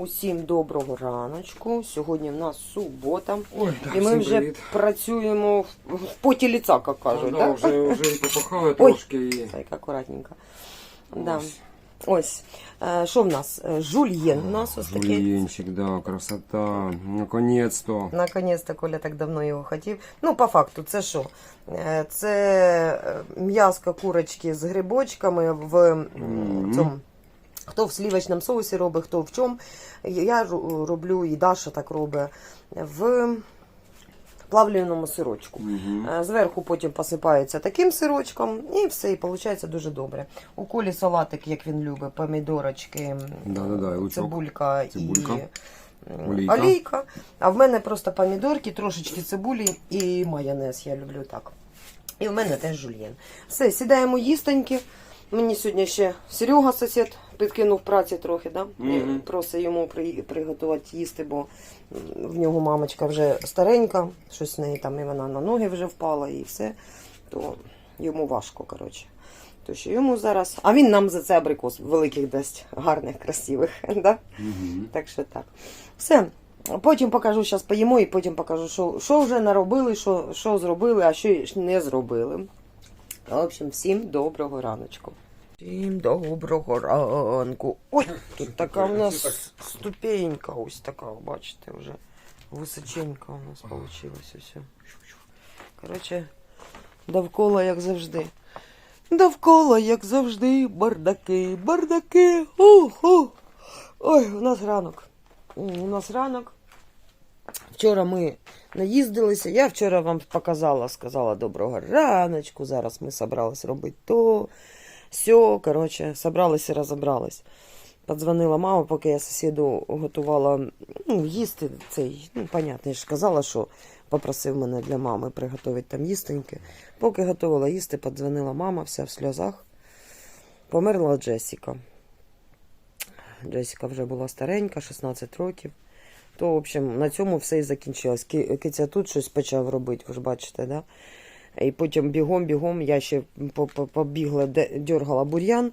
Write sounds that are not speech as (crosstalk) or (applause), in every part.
Усім доброго раночку. Сьогодні в нас субота. Ой, так, і ми вже привіт. працюємо в поті ліца, як кажуть. да, Да? вже, вже і попахали (laughs) трошки. І... Так, акуратненько. Да. Ось. Ось. Е, Що в нас? Е, Жульєн у нас ось такий. Жульєнчик, да, красота. Наконець-то. Наконець-то Коля так давно його хотів. Ну, по факту, це що? Е, Це е, курочки з грибочками в цьому. Хто в слівочному соусі робить, хто в чому. Я роблю, і Даша так робить, в плавленому сирочку. Угу. Зверху потім посипається таким сирочком, і все, і виходить дуже добре. У колі салатик, як він любить, помідорочки, цибулька, цибулька, і олійка. олійка. А в мене просто помідорки, трошечки цибулі і майонез. Я люблю так. І в мене теж жульєн. Все, сідаємо їстоньки. Мені сьогодні ще Серега сусід підкинув праці трохи, да? Мгм. І Просить йому при, приготувати їсти, бо в нього мамочка вже старенька, щось в неї там і вона на ноги вже впала і все. То йому важко, коротше. То що йому зараз. А він нам за це абрикос великих дасть, гарних, красивих. (laughs) Да? Угу. Так що так. Все. Потім покажу, зараз поїмо і потім покажу, що, що вже наробили, що, що зробили, а що не зробили. В общем, всім доброго раночку. Всім доброго ранку. Ой, тут така в нас ступенька, ось така, бачите, вже височенька у нас вийшла. Все. Коротше, довкола, як завжди. Довкола, як завжди, бардаки, бардаки. Ух, ух. Ой, у нас ранок. У нас ранок. Вчора ми наїздилися. Я вчора вам показала, сказала доброго раночку. Зараз ми собрались робити то. Все, коротше, собрались і розібрались. Подзвонила мама, поки я сусіду готувала ну, їсти цей. Ну, понятно, я ж казала, що попросив мене для мами приготувати там їстеньки. Поки готувала їсти, подзвонила мама, вся в сльозах. Померла Джесіка. Джесіка вже була старенька, 16 років. То, в общем, на цьому все і закінчилось. Киця тут щось почав робити, ви ж бачите, да? І потім бігом-бігом я ще по- по- побігла, де- дергала бур'ян.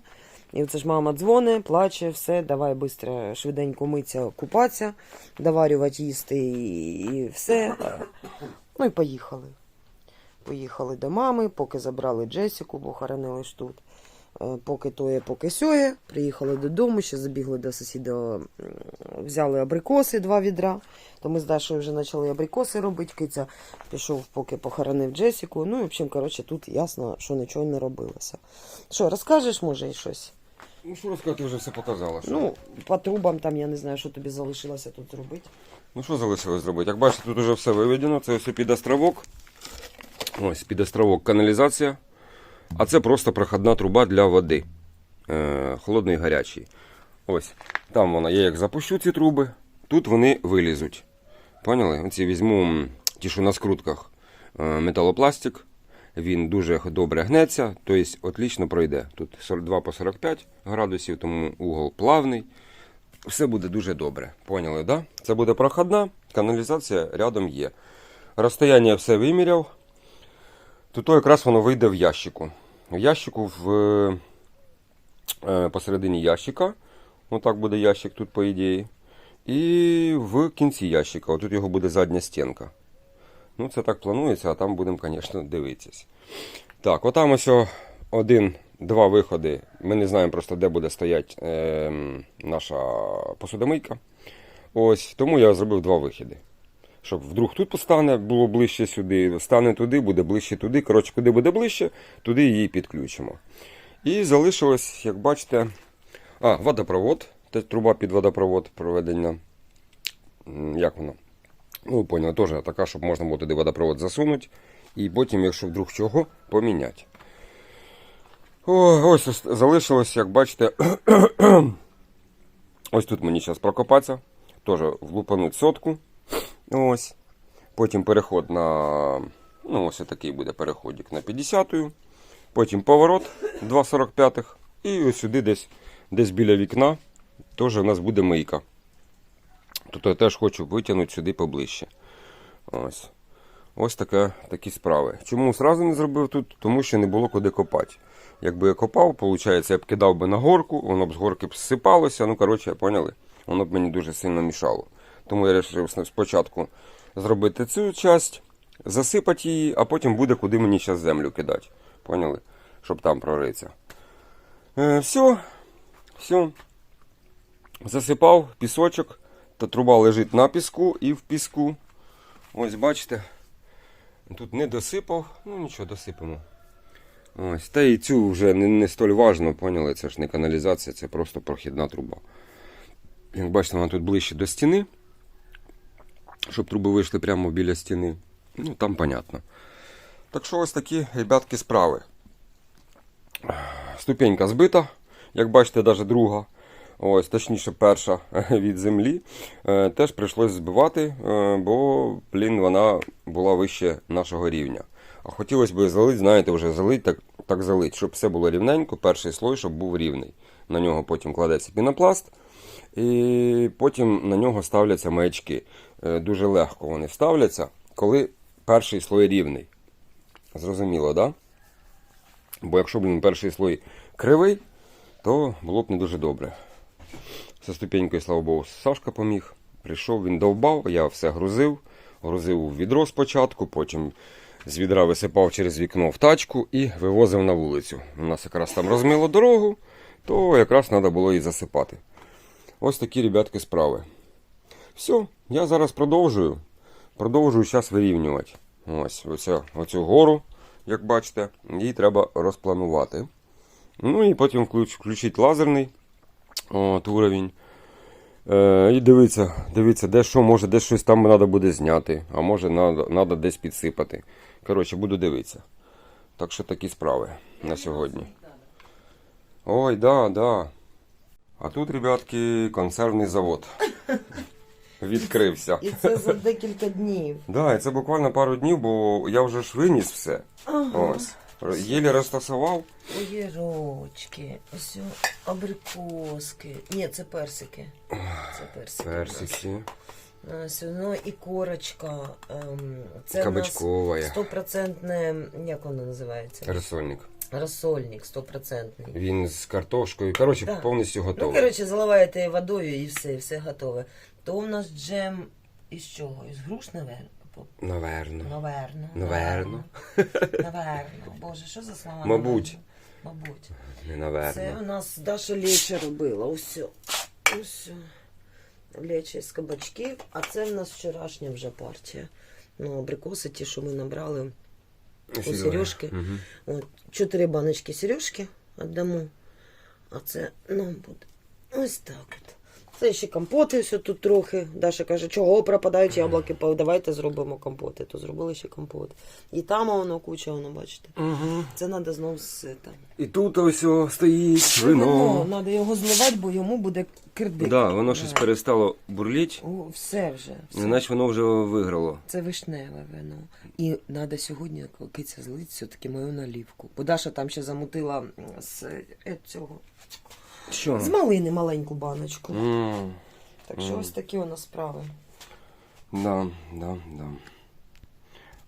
І це ж мама дзвоне, плаче, все, давай швидко, швиденько митися, купатися, доварювати, їсти і все. Ну і поїхали. Поїхали до мами, поки забрали Джесіку, бо хоронили ж тут. Е, Поки тоє, поки сьоє. Приїхали додому, ще забігли до сусіда, взяли абрикоси, два відра. То ми з Дашою вже почали абрикоси робити. Киця пішов, поки похоронив Джесіку. Ну, і, в общем, коротше, тут ясно, що нічого не робилося. Що, розкажеш, може, і щось? Ну що розказати, вже все показала. Що? Ну, по трубам там, я не знаю, що тобі залишилося тут зробити. Ну що залишилось зробити? Як бачите, тут вже все виведено. Це ось під островок. Ось під островок каналізація. А це просто проходна труба для води. Е, холодної і гарячої. Ось. Там вона. Я як запущу ці труби, тут вони вилізуть. Поняли? Оці візьму ті, що на скрутках е, металопластик. Він дуже добре гнеться, тобто отлично пройде. Тут 42 по 45 градусів, тому угол плавний все буде дуже добре. Поняли, да? Це буде проходна, каналізація рядом є. Розстояння все виміряв. Тут якраз воно вийде в ящику. В ящику в, е, посередині ящика. Отак буде ящик тут, по ідеї. І в кінці ящика. Отут його буде задня стінка. Ну, це так планується, а там будемо, звісно, дивитися. Так, отам ось один, два виходи. Ми не знаємо просто, де буде стояти е, наша посудомийка. Ось, тому я зробив два вихіди. Щоб вдруг тут постане, було ближче сюди, стане туди, буде ближче туди. Коротше, куди буде ближче, туди її підключимо. І залишилось, як бачите, а, водопровод. Це труба під водопровод проведення. Як воно? Ну, ви поняли, теж така, щоб можна було туди водопровод засунути. І потім, якщо вдруг чого, поміняти. О, ось залишилось, як бачите, (clears throat) ось тут мені зараз прокопатися. Теж влупануть сотку. Ось. Потім переход на. Ну, ось такий буде переходик на 50-ю. Потім поворот 2,45. І ось сюди десь, десь біля вікна теж у нас буде мийка. Тут я теж хочу витягнути сюди поближче. Ось. Ось таке, такі справи. Чому зразу не зробив тут? Тому що не було куди копати. Якби я копав, виходить, я б кидав би на горку, воно б з горки б зсипалося. Ну, коротше, поняли. воно б мені дуже сильно мішало. Тому я вирішив спочатку зробити цю часть, засипати її, а потім буде куди мені зараз землю кидати. Поняли? Щоб там проритися. Е, все, все. Засипав пісочок, та труба лежить на піску і в піску. Ось бачите. Тут не досипав, ну нічого, досипемо. Ось, та і цю вже не, не столь важно, поняли? Це ж не каналізація, це просто прохідна труба. Як бачите, вона тут ближче до стіни. Щоб труби вийшли прямо біля стіни. Ну, там понятно. Так що ось такі, ребятки, справи. Ступенька збита, як бачите, навіть друга. Ось, точніше, перша (laughs) від землі. Е, теж прийшлось збивати, е, бо, блін, вона була вище нашого рівня. А хотілося б залити, знаєте, вже залить, так, так залить, щоб все було рівненько, перший слой, щоб був рівний. На нього потім кладеться пінопласт, і потім на нього ставляться маячки. Е, Дуже легко вони ставляться, коли перший слой рівний. Зрозуміло? Да? Бо якщо, блін, перший слой кривий, то було б не дуже добре. Зі ступенькою, слава Богу, Сашка поміг. Прийшов, він довбав, я все грузив. Грузив у відро спочатку, потім з відра висипав через вікно в тачку і вивозив на вулицю. У нас якраз там розмило дорогу, то якраз треба було і засипати. Ось такі, ребятки, справи. Все, я зараз продовжую. Продовжую зараз вирівнювати. Ось оцю, оцю гору, як бачите, її треба розпланувати. Ну і потім включ, включити лазерний от, уровень. Е, і дивіться, дивіться, де що, може, десь щось там треба буде зняти, а може треба десь підсипати. Коротше, буду дивитися. Так що такі справи на сьогодні. Ой, да, да. А тут, ребятки, консервний завод. Відкрився. І це за декілька днів. Да, і це буквально пару днів, бо я вже ж виніс все. Ага. Ось. Єлі розтасував. Огірочки, ось абрикоски. Ні, це персики. Це персики. Персики. Ось, ну і корочка. Ем, це Кабачкова. стопроцентне, як воно називається? Розсольник. Розсольник стопроцентний. Він з картошкою. Коротше, Да. повністю Ну, готовий. коротше, заливаєте водою і все, все готове. То у нас джем із чого? Із груш, наверно? Наверно. Наверно. Наверно. Наверно. Боже, що за слова? Мабуть. наверно? Мабуть. Не Це у нас Даша Леча робила. Усьо. Усьо. Леча з кабачків, а це в нас вчорашня вже партія. Ну, абрикоси, ті, що ми набрали. у сережки. Угу. От, чотири баночки сережки віддамо. А це нам буде ось так от. Це ще компоти все тут трохи. Даша каже, чого пропадають яблуки, давайте зробимо компоти. То зробили ще компот. І там воно куча, воно, бачите. Угу. Це треба знову там. І тут ось о, стоїть вино. Треба його зливати, бо йому буде кирдик. Да, воно щось Да. перестало бурліть, О, все вже. Все. іначе воно вже виграло. Це вишневе вино. І треба сьогодні киця злить все-таки мою наливку. Бо Даша там ще замутила з е, цього. Що? З малини маленьку баночку. М, Так що Мгм. ось такі у нас справи. Да, да, да.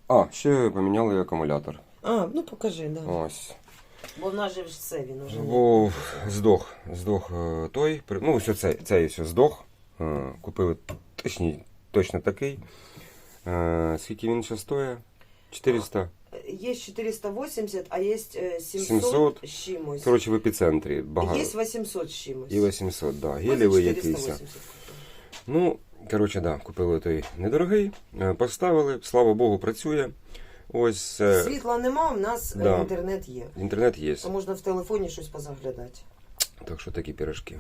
А, ще поміняли акумулятор. А, ну покажи, да. Ось. Бо в нас же все він уже. не- Бо здох. Здох е, той. Ну, ось цей, цей ось здох. Е, Купили точні, точно такий. Е, Скільки він ще стоїть? 400. Є 480, а є е, 700, 700. з чимось. Коротше, в епіцентрі багато. Є 800 з чимось. І 800, да. Гелєвий 480 Ну, коротше, да, купили той недорогий, е, поставили, слава Богу, працює. Ось е, Світла нема, в нас е, да. інтернет є. інтернет є. То можна в телефоні щось позаглядати. Так що такі пірожки.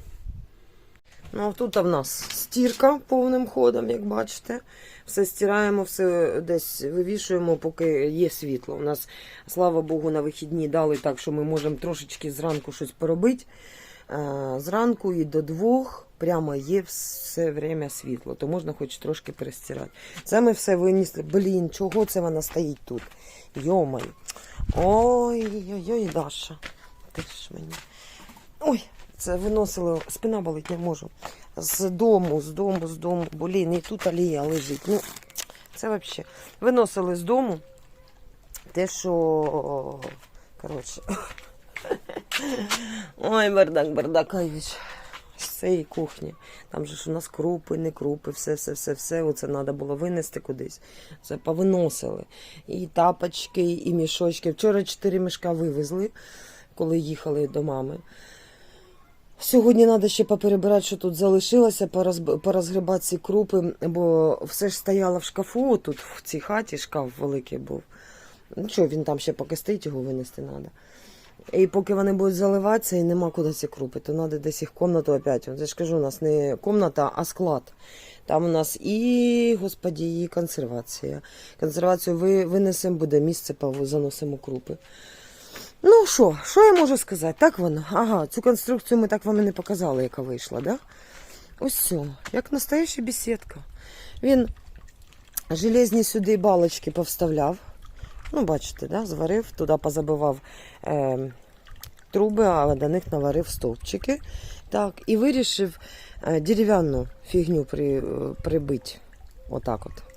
Ну, тут в нас стірка повним ходом, як бачите. Все стираємо, все десь вивішуємо, поки є світло. У нас, слава Богу, на вихідні дали так, що ми можемо трошечки зранку щось поробити. Зранку і до двох прямо є все время світло, то можна хоч трошки перестирати. Це ми все винесли. Блін, чого це вона стоїть тут? Йомай. Ой-ой-ой, Даша. Ти ж мені. Ой, це виносили, спина болить, не можу. З дому, з дому, з дому. Блін, і тут алія лежить. Ну, це взагалі. Виносили з дому. Те, що. Коротше. (laughs) Ой, бардак, бардак, Айвіч. з цієї кухні. Там же ж у нас крупи, не крупи, все, все, все, все. Оце треба було винести кудись. Це повиносили. І тапочки, і мішочки. Вчора чотири мішка вивезли, коли їхали до мами. Сьогодні треба ще поперебирати, що тут залишилося, порозгрібати ці крупи, бо все ж стояло в шкафу, тут в цій хаті шкаф великий був. Ну що, він там ще поки стоїть, його винести треба. І поки вони будуть заливатися і нема куди ці крупи, то треба десь їх комнату опять. Я ж кажу, у нас не комната, а склад. Там у нас і, господі, і консервація. Консервацію винесемо, буде місце, заносимо крупи. Ну що, що я можу сказати? Так воно. Ага, цю конструкцію ми так вам і не показали, яка вийшла, да? Ось як настояща бесідка. Він железні сюди балочки повставляв. Ну, бачите, да? зварив, туди позабивав е, труби, а до них наварив стовпчики. Так, і вирішив е, дерев'яну фігню при, е, прибити. Отак от.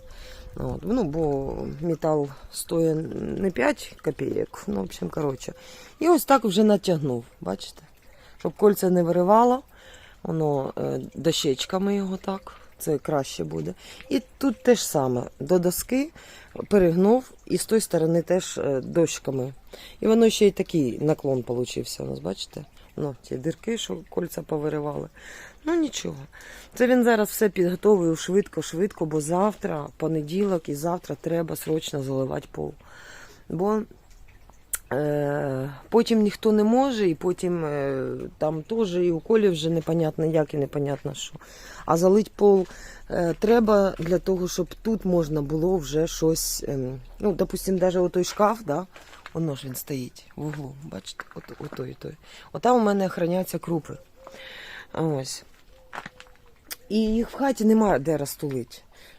От, ну, бо метал стоїть не 5 копійок, ну, в общем, коротше. І ось так вже натягнув, бачите? Щоб кольця не виривало, воно е, дощечками його так, це краще буде. І тут те ж саме, до доски перегнув, і з тої сторони теж е, дощками. І воно ще й такий наклон получився у нас, бачите? Ну, ті дірки, що кольця повиривали. Ну нічого. Це він зараз все підготовив швидко, швидко, бо завтра, понеділок, і завтра треба срочно заливати пол. Бо е, потім ніхто не може, і потім е, там теж і у колі вже непонятно як і непонятно що. А залить пол е, треба для того, щоб тут можна було вже щось. Е, ну, допустим, навіть той шкаф, да, воно ж він стоїть в углу. Бачите, от, отой, і той. Отам у мене охороняються крупи. Ось. І їх в хаті немає де розтулити.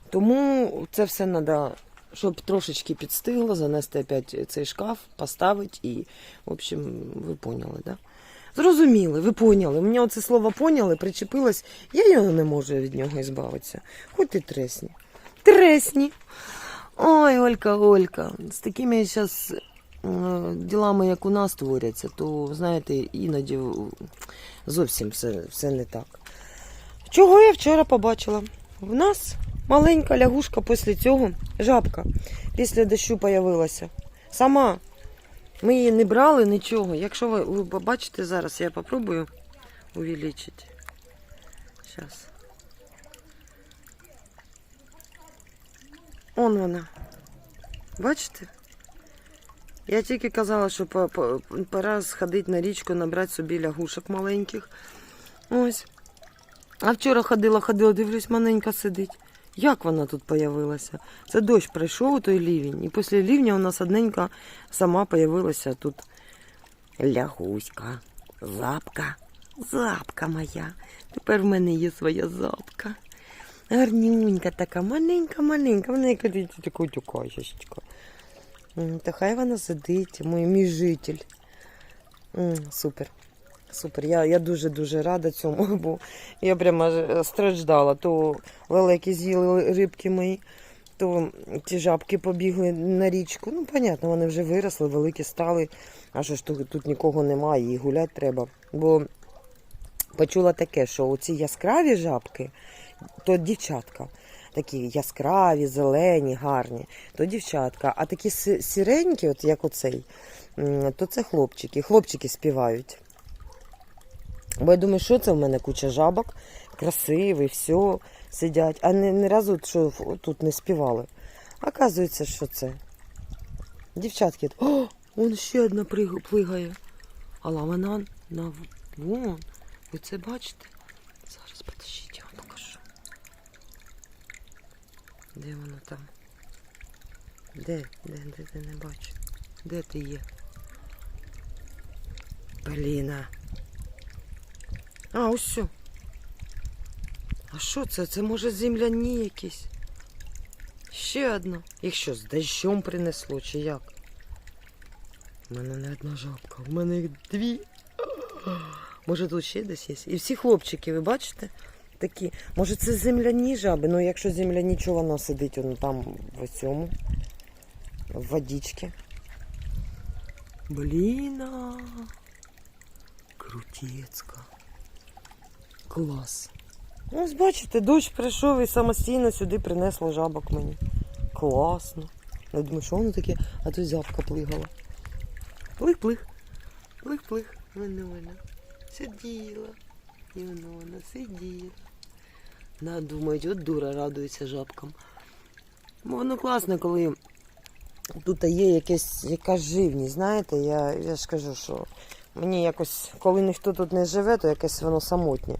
Тому це все треба, щоб трошечки підстигло, занести опять цей шкаф, поставити і, в общем, ви поняли, да? Зрозуміли, ви поняли. Мені оце слово поняли, причепилось, я його не можу від нього збавитися. Хоч ти тресні. Тресні. Ой, Олька, Олька, з такими зараз ділами, як у нас творяться, то, знаєте, іноді зовсім все, все не так. Чого я вчора побачила? В нас маленька лягушка після цього, жабка, після дощу появилася. Сама. Ми її не брали нічого. Якщо ви, ви побачите зараз, я попробую увеличити. Зараз. Он вона. Бачите? Я тільки казала, що по- по- пора сходити на річку, набрати собі лягушок маленьких. Ось. А вчора ходила, ходила, дивлюсь, маленька сидить. Як вона тут появилася? Це дощ пройшов, той лівень. І після лівня у нас одненька сама появилася тут лягуська, запка, запка моя. Тепер в мене є своя запка. Гарнюнька така, маленька-маленька, вона яка така тюкашечка. Та хай вона сидить, мій, мій житель. Супер. Супер. Я, я дуже-дуже рада цьому, (laughs) бо я прямо страждала. То лелеки з'їли рибки мої, то ті жабки побігли на річку. Ну, понятно, вони вже виросли, великі стали. А що ж тут, тут нікого немає, і гуляти треба. Бо почула таке, що оці яскраві жабки, то дівчатка. Такі яскраві, зелені, гарні, то дівчатка. А такі сіренькі, от як оцей, то це хлопчики. Хлопчики співають. Бо я думаю, що це в мене куча жабок, красивий, все, сидять. А не, не разу що тут не співали. Оказується, що це. Дівчатки. О, вон ще одна плигає. Але вона на вон. Ви це бачите? Зараз подождіть, я вам покажу. Де воно там? Де? Де, де, де не бачу? Де ти є? Поліна. А, ось що. А що це? Це може земляні якісь? Ще одна. Їх що, з дощом принесло, чи як? У мене не одна жабка, у мене їх дві. Може тут ще десь є? І всі хлопчики, ви бачите? Такі. Може це земляні жаби? Ну якщо земляні, чого вона сидить воно там в цьому? В водичці. Бліна. Крутецька. Клас. Ось бачите, дощ прийшов і самостійно сюди принесло жабок мені. Класно. Я думаю, що воно таке, а тут зябка плигала. Плих-плих. Плих-плих. Воно сиділа. І воно вона сиділа. Да, думають, от дура радується жабкам. Воно класно, коли тут є якась, якась живність, знаєте, я, я ж кажу, що мені якось, коли ніхто тут не живе, то якесь воно самотнє.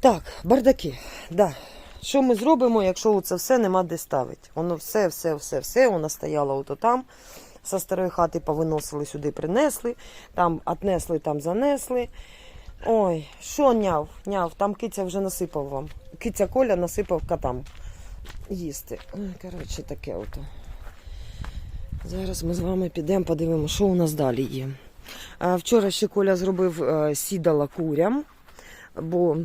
Так, бардаки. Да. Що ми зробимо, якщо це все нема де ставити? Воно все, все, все, все, воно стояло ото там. Со старої хати повиносили сюди, принесли, там отнесли, там занесли. Ой, що няв, няв, там киця вже насипав вам. Киця Коля насипав котам їсти. Коротше, таке ото. Зараз ми з вами підемо, подивимося, що у нас далі є. Вчора ще Коля зробив е, сідала курям, бо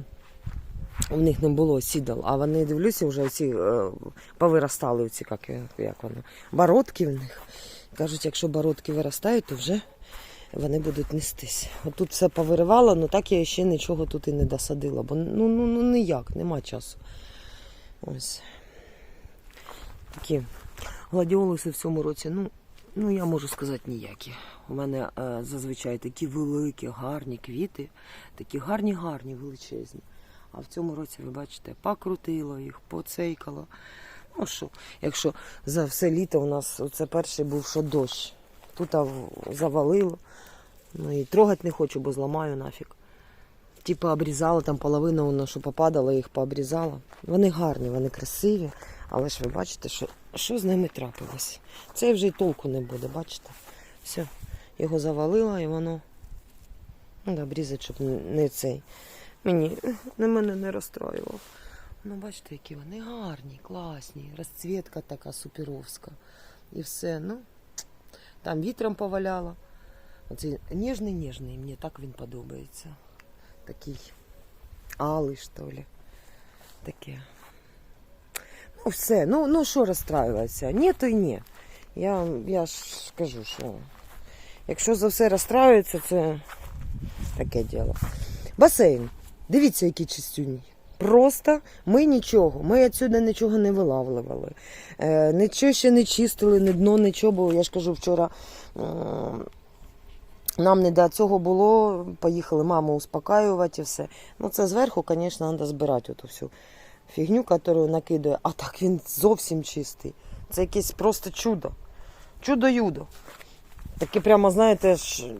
у них не було сідал, а вони дивлюся, вже ці е, повиростали, оці, як, як вони, бородки в них. Кажуть, якщо бородки виростають, то вже вони будуть нестись. От тут все повиривало, але так я ще нічого тут і не досадила, бо ну, ну, ну ніяк, нема часу. Ось. Такі гладіолуси в цьому році, ну, ну я можу сказати, ніякі. У мене е, зазвичай такі великі, гарні квіти, такі гарні, гарні, величезні. А в цьому році, ви бачите, покрутило їх, поцейкало. Ну що, якщо за все літо у нас оце перший був що дощ. Тут завалило. Ну і трогати не хочу, бо зламаю нафіг. Типа обрізала там половину, воно, що попадало, їх пообрізала. Вони гарні, вони красиві, але ж ви бачите, що, що з ними трапилось. Це вже й толку не буде, бачите? Все, його завалило і воно. Ну, обрізати, щоб не цей. Мені (laughs) на мене не розстроював. Ну, бачите, які вони гарні, класні. Розцвітка така суперовська. І все. Ну, там вітром поваляло. Оцей ніжний, ніжний, мені так він подобається. Такий алий, що ли. Таке. Ну, все, ну, ну що розстраюватися? Ні, то й ні. Я, я ж кажу, що якщо за все розстраюється, це таке діло. Басейн. Дивіться, який чистюній. Просто ми нічого, ми відсюди нічого не вилавлювали. Е, нічого ще не чистили, ні дно, нічого, бо я ж кажу, вчора е, нам не до цього було, поїхали маму успокаювати і все. Ну це зверху, звісно, треба збирати оту всю фігню, яку накидає. А так він зовсім чистий. Це якесь просто чудо. Чудо-юдо. Таке прямо, знаєте, ж,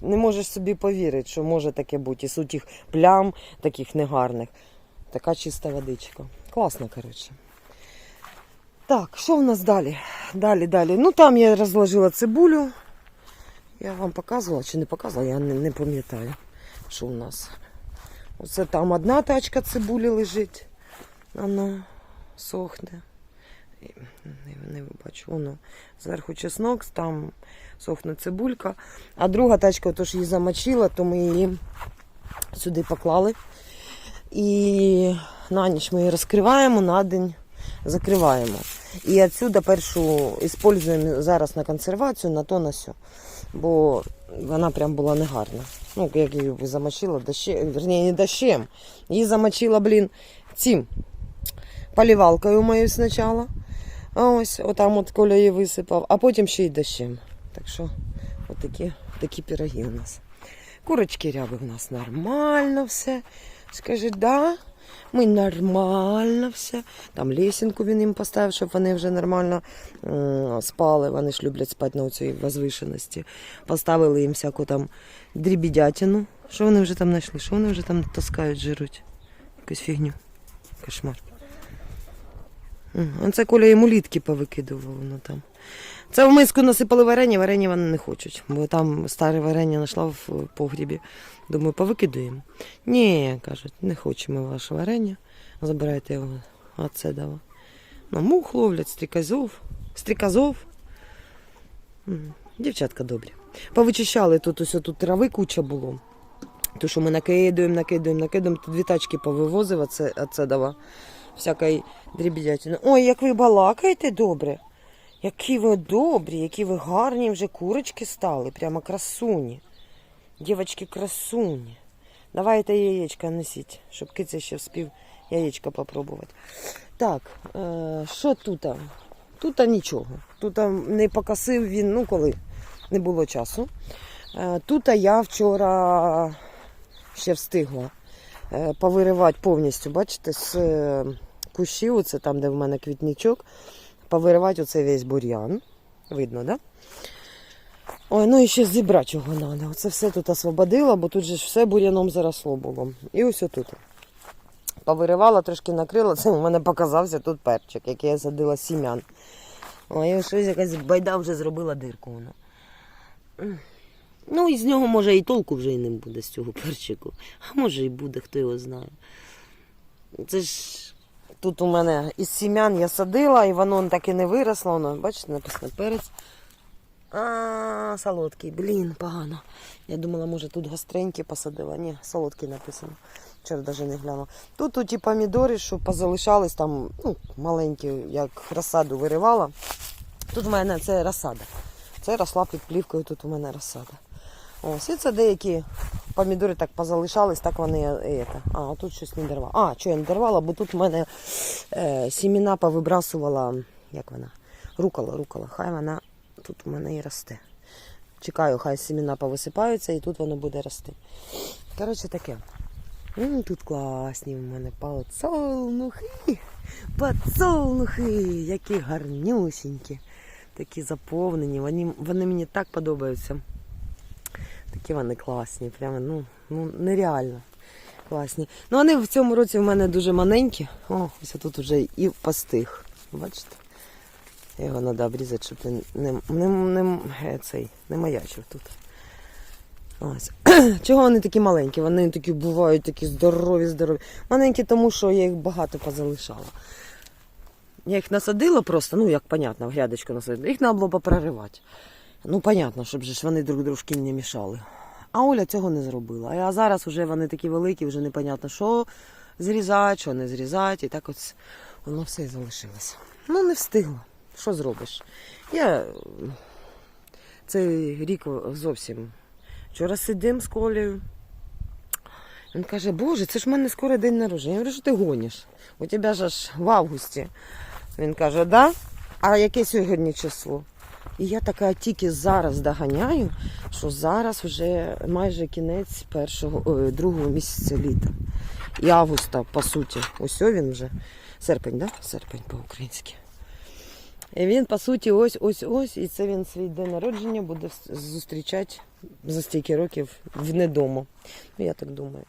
не можеш собі повірити, що може таке бути. І суть тих плям таких негарних. Така чиста водичка. Класно, коротше. Так, що в нас далі? Далі, далі. Ну там я розложила цибулю. Я вам показувала чи не показувала, я не, не пам'ятаю, що у нас. Оце там одна тачка цибулі лежить. Вона сохне. Не, не бачу, воно зверху чеснок, там сохне цибулька. А друга тачка, то ж її замочила, то ми її сюди поклали. І на ніч ми її розкриваємо, на день закриваємо. І відсюди першу використовуємо зараз на консервацію, на то на сьо. Бо вона прям була негарна. Ну, як її замочила верні, не дощем. Її замочила, блін, цим полівалкою моєю спочатку. Ось отам от Коля її висипав, а потім ще й дощем. Так що от такі, пироги у нас. Курочки ряби в нас нормально все. Скажи, да, ми нормально все. Там лесінку він їм поставив, щоб вони вже нормально спали. Вони ж люблять спати на цій возвишеності. Поставили їм всяку там дрібідятину. Що вони вже там знайшли? Що вони вже там таскають, жируть? Якусь фігню. Кошмар. Це Коля йому літки повикидував воно там. Це в миску насипали варення, варення вони не хочуть, бо там старе варення знайшла в погрібі. Думаю, повикидуємо. Ні, кажуть, не хочемо ваше варення. Забирайте його. А це дава. Ну, мух ловлять, стріказов. Стріказов. Дівчатка добрі. Повичищали тут ось тут трави куча було. То, що ми накидуємо, накидуємо, накидуємо, то дві тачки повивозив, а це, а це дава. Всякої дрібідятини. Ой, як ви балакаєте добре. Які ви добрі, які ви гарні вже курочки стали, прямо красуні. Дівочки красуні. Давайте яєчка несіть, щоб киця ще вспів яєчка попробувати. Так, е, що тут? Тут нічого. Тут не покосив він, ну коли не було часу. Е, Тут я вчора ще встигла е, повиривати повністю, бачите, з кущів, оце там, де в мене квітничок, повиривати оцей весь бур'ян. Видно, да? Ой, ну і ще зібрати чого треба. Оце все тут освободила, бо тут же все бур'яном заросло було. І ось отут. Повиривала, трошки накрила, (laughs) це у мене показався тут перчик, який я садила сім'ян. Ой, щось якась байда вже зробила дирку воно. Ну, і з нього, може, і толку вже і не буде з цього перчику. А може і буде, хто його знає. Це ж тут у мене із сім'ян я садила, і воно так і не виросло. Воно, бачите, написано перець. А, солодкий, блін, погано. Я думала, може тут гостренький посадила. Ні, солодкий написано. Вчора навіть не глянула. Тут оті помідори, що позалишались там, ну, маленькі, як розсаду виривала. Тут в мене це розсада. Це росла під плівкою, тут у мене розсада. Ось, і це деякі помідори так позалишались, так вони. Це. А, тут щось не дорвала. А, що я не дорвала, бо тут в мене е, сіміна повибрасувала, як вона? Рукола, рукола. Хай вона тут у мене і росте. Чекаю, хай сіміна повисипаються і тут воно буде рости. Коротше таке. М, Тут класні в мене подсолнухи. Подсолнухи, які гарнюсінькі, такі заповнені. Вони, вони мені так подобаються. Такі вони класні, прямо ну, ну нереально класні. Ну вони в цьому році в мене дуже маленькі. О, ось тут вже і постиг. Бачите? Його треба обрізати, щоб він не, не, не, е, цей, не маячив тут. Ось. (clears throat) Чого вони такі маленькі? Вони такі бувають такі здорові, здорові. Маленькі, тому що я їх багато позалишала. Я їх насадила просто, ну як понятно, в грядочку насадила. Їх треба було попроривати. Ну, понятно, щоб же ж вони друг дружки не мішали. А Оля цього не зробила. А зараз вже вони такі великі, вже непонятно, що зрізати, що не зрізати. І так от воно все і залишилося. Ну, не встигла. Що зробиш? Я цей рік зовсім. Вчора сидим з Колею. Він каже, Боже, це ж в мене скоро день народження. Я говорю, що ти гониш? У тебе ж аж в августі. Він каже, да? А яке сьогодні число? І я така тільки зараз доганяю, що зараз вже майже кінець першого, ой, другого місяця літа. І августа, по суті. Ось він вже. Серпень, да? Серпень по-українськи. І він, по суті, ось ось ось, і це він свій день народження буде зустрічати за стільки років в недому. Ну, я так думаю.